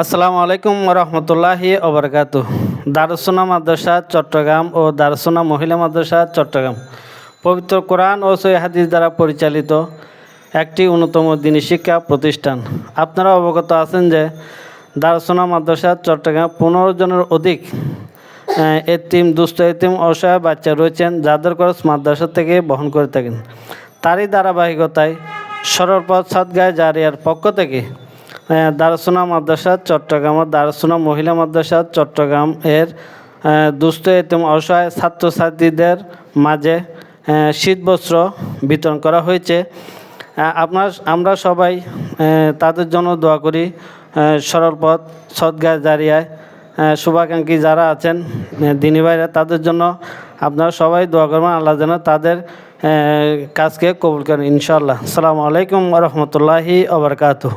আসসালামু আলাইকুম রহমতুল্লাহি ওবরকাতু দারুসোনা মাদ্রাসা, চট্টগ্রাম ও দারুসোনা মহিলা মাদ্রাসা, চট্টগ্রাম। পবিত্র কোরআন ও সই হাদিস দ্বারা পরিচালিত একটি অন্যতম দিনী শিক্ষা প্রতিষ্ঠান। আপনারা অবগত আছেন যে দারুসোনা মাদ্রাসা, চট্টগ্রাম পনেরো জনের অধিক এতিম, দুস্থ এতিম, অসহায় বাচ্চা রয়েছেন যাদের খরচ মাদ্রাসা থেকে বহন করে থাকেন। তারই ধারাবাহিকতায় সরলপথ সাদগায় জারিয়ার পক্ষ থেকে দারসোনা মাদ্রাসা, চট্টগ্রাম, দারসোনা মহিলা মাদ্রাসা, চট্টগ্রাম এর দুস্থ এতিম অসহায় ছাত্রছাত্রীদের মাঝে শীতবস্ত্র বিতরণ করা হয়েছে। আপনার, আমরা সবাই তাদের জন্য দোয়া করি সরল পথ সদগা জারিয়ায়। শুভাকাঙ্ক্ষী যারা আছেন দিনী ভাইরা, তাদের জন্য আপনারা সবাই দোয়া করবেন, আল্লাহ যেন তাদের কাজকে কবুল করেন ইনশাল্লাহ আসসালামু আলাইকুম রহমতুল্লাহি আবরকাতু